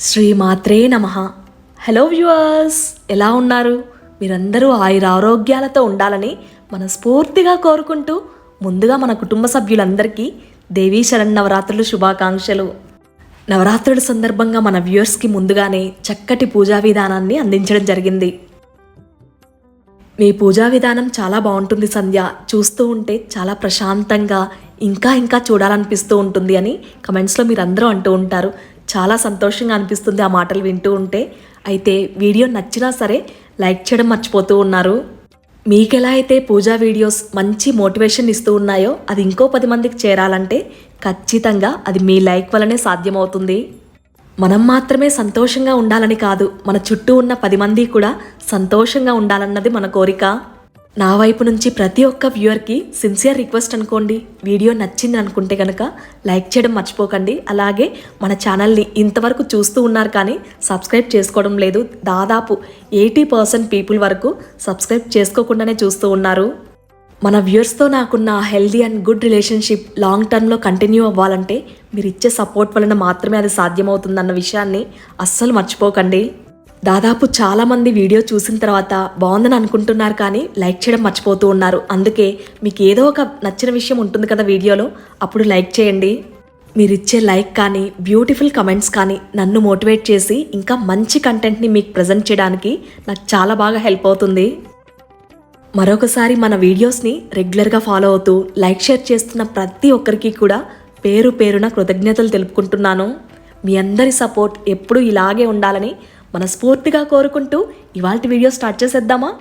శ్రీమాత్రే నమ. Hello viewers ఎలా ఉన్నారు? మీరందరూ ఆయుర ఆరోగ్యాలతో ఉండాలని మనస్ఫూర్తిగా కోరుకుంటూ ముందుగా మన కుటుంబ సభ్యులందరికీ దేవీ శరన్నవరాత్రులు శుభాకాంక్షలు. నవరాత్రుల సందర్భంగా మన వ్యూవర్స్కి ముందుగానే చక్కటి పూజా విధానాన్ని అందించడం జరిగింది. మీ పూజా విధానం చాలా బాగుంటుంది సంధ్య. చూస్తూ ఉంటే చాలా ప్రశాంతంగా ఇంకా ఇంకా చూడాలనిపిస్తూ ఉంటుంది అని కమెంట్స్లో మీరందరూ అంటూ ఉంటారు. చాలా సంతోషంగా అనిపిస్తుంది ఆ మాటలు వింటూ ఉంటే. అయితే వీడియో నచ్చినా సరే లైక్ చేయడం మర్చిపోతూ ఉన్నారు. మీకు ఎలా అయితే పూజా వీడియోస్ మంచి మోటివేషన్ ఇస్తూ ఉన్నాయో అది ఇంకో పది మందికి చేరాలంటే ఖచ్చితంగా అది మీ లైక్ వల్లనే సాధ్యమవుతుంది. మనం మాత్రమే సంతోషంగా ఉండాలని కాదు మన చుట్టూ ఉన్న పది మంది కూడా సంతోషంగా ఉండాలన్నది మన కోరిక. నా వైపు నుంచి ప్రతి ఒక్క వ్యూవర్కి సిన్సియర్ రిక్వెస్ట్ అనుకోండి. వీడియో నచ్చింది అనుకుంటే కనుక లైక్ చేయడం మర్చిపోకండి. అలాగే మన ఛానల్ని ఇంతవరకు చూస్తూ ఉన్నారు కానీ సబ్స్క్రైబ్ చేసుకోవడం లేదు. దాదాపు ఎయిటీ పర్సెంట్ పీపుల్ వరకు సబ్స్క్రైబ్ చేసుకోకుండానే చూస్తూ ఉన్నారు. మన వ్యూయర్స్తో నాకున్న healthy and good relationship long టర్మ్లో కంటిన్యూ అవ్వాలంటే మీరు ఇచ్చే సపోర్ట్ వలన మాత్రమే అది సాధ్యమవుతుందన్న విషయాన్ని అస్సలు మర్చిపోకండి. దాదాపు చాలామంది వీడియో చూసిన తర్వాత బాగుందని అనుకుంటున్నారు కానీ లైక్ చేయడం మర్చిపోతూ ఉన్నారు. అందుకే మీకు ఏదో ఒక నచ్చిన విషయం ఉంటుంది కదా వీడియోలో అప్పుడు లైక్ చేయండి. మీరు ఇచ్చే లైక్ కానీ బ్యూటిఫుల్ కమెంట్స్ కానీ నన్ను మోటివేట్ చేసి ఇంకా మంచి కంటెంట్ని మీకు ప్రజెంట్ చేయడానికి నాకు చాలా బాగా హెల్ప్ అవుతుంది. మరొకసారి మన వీడియోస్ని రెగ్యులర్గా ఫాలో అవుతూ లైక్ షేర్ చేస్తున్న ప్రతి ఒక్కరికి కూడా పేరు పేరున కృతజ్ఞతలు తెలుపుకుంటున్నాను. మీ అందరి సపోర్ట్ ఎప్పుడూ ఇలాగే ఉండాలని మనస్ఫూర్తిగా కోరుకుంటూ ఇవాళ వీడియో స్టార్ట్ చేసేద్దామా?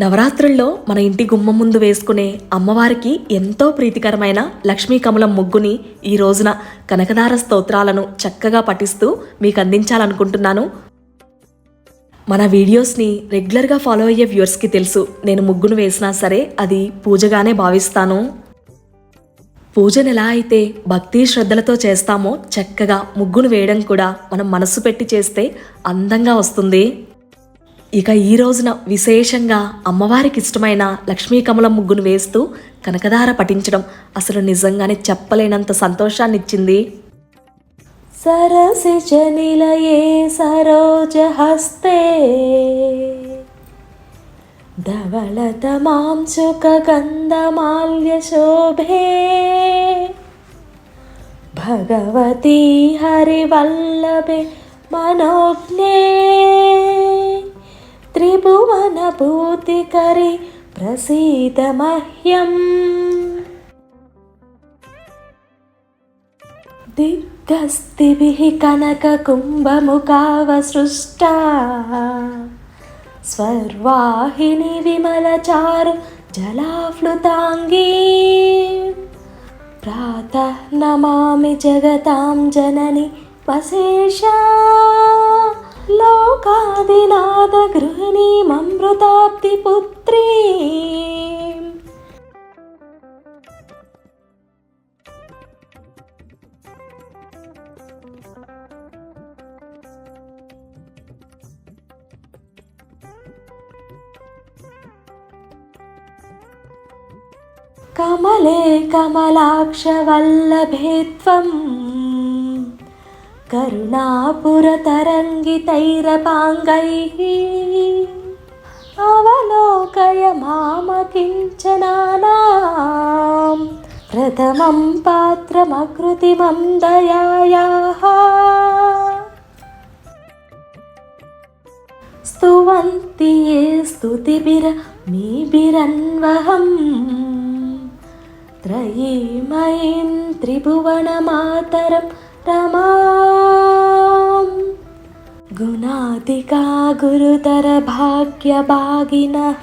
నవరాత్రుల్లో మన ఇంటి గుమ్మం ముందు వేసుకునే అమ్మవారికి ఎంతో ప్రీతికరమైన లక్ష్మీ కమలం ముగ్గుని ఈ రోజున కనకదార స్తోత్రాలను చక్కగా పఠిస్తూ మీకు అందించాలనుకుంటున్నాను మన వీడియోస్ని రెగ్యులర్గా ఫాలో అయ్యే వ్యూవర్స్కి తెలుసు. నేను ముగ్గును వేసినా సరే అది పూజగానే భావిస్తాను. పూజను ఎలా అయితే భక్తి శ్రద్ధలతో చేస్తామో చక్కగా ముగ్గును వేయడం కూడా మనం మనస్సు పెట్టి చేస్తే అందంగా వస్తుంది. ఇక ఈ రోజున విశేషంగా అమ్మవారికి ఇష్టమైన లక్ష్మీ కమలం ముగ్గును వేస్తూ కనకదార పఠించడం అసలు నిజంగానే చెప్పలేనంత సంతోషాన్ని ఇచ్చింది సరసిజనిలయే సరోజహస్తే धवलतमांशुकगन्धमाल्यशोभे भगवती हरिवल्लभे मनोज्ञे त्रिभुवनभूतिकरि प्रसीद मह्यम् दिग्गस्तिभिः कनककुम्भमुखावसृष्टा స్వర్వాహిని విమలచారు జలాఫ్లుతాంగీ. ప్రాతః నమామి జగతాం జనని వశేషా. లోకాదినాద గృహిణీమృతాబ్ది పుత్రీ कमले कमलाक्षवल्लभे त्वं करुणापुरतरङ्गितैरपाङ्गैः अवलोकय माम किञ्चनानां प्रथमं पात्रमकृतिमं दयायाः स्तुवन्ति ये स्तुतिभिर मीभिरन्वहम् त्रयीमयीं त्रिभुवनमातरं रमाम् गुणाधिका गुरुतरभाग्यभागिनः।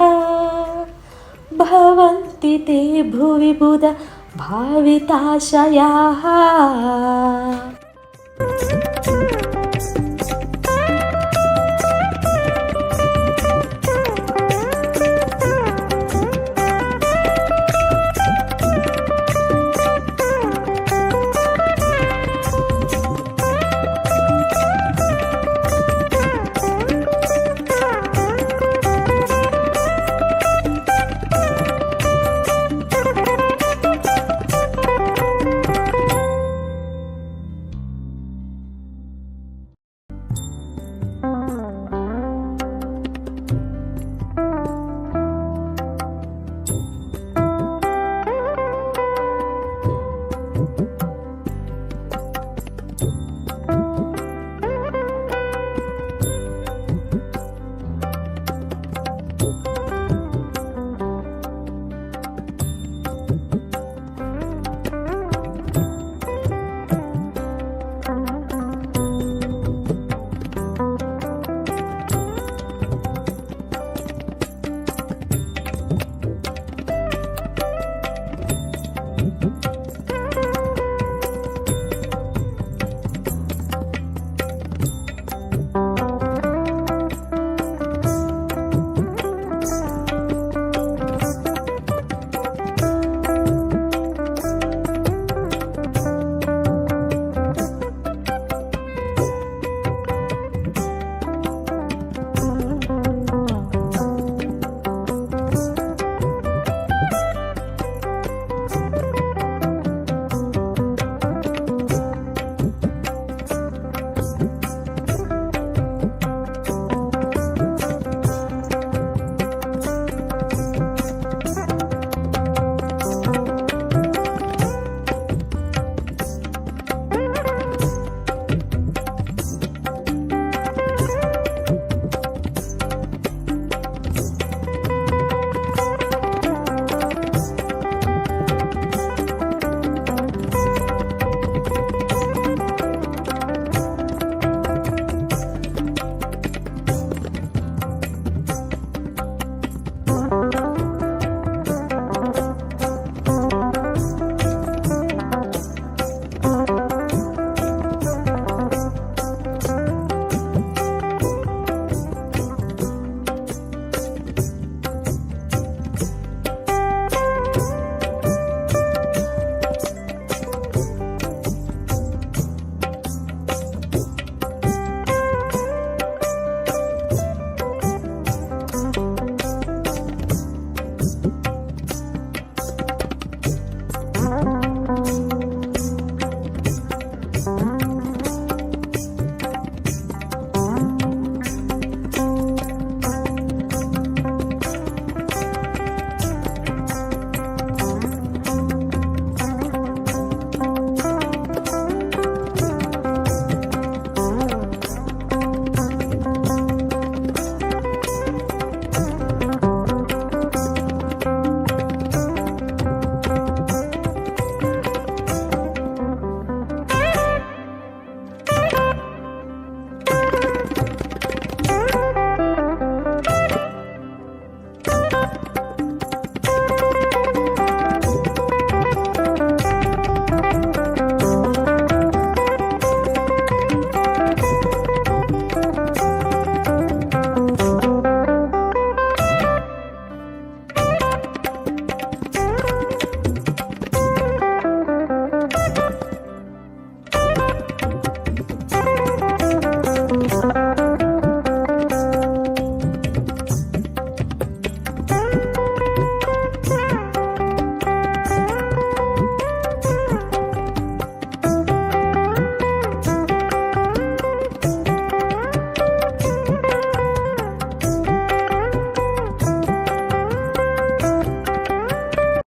भवन्ति ते भुवि बुध भाविताशयाः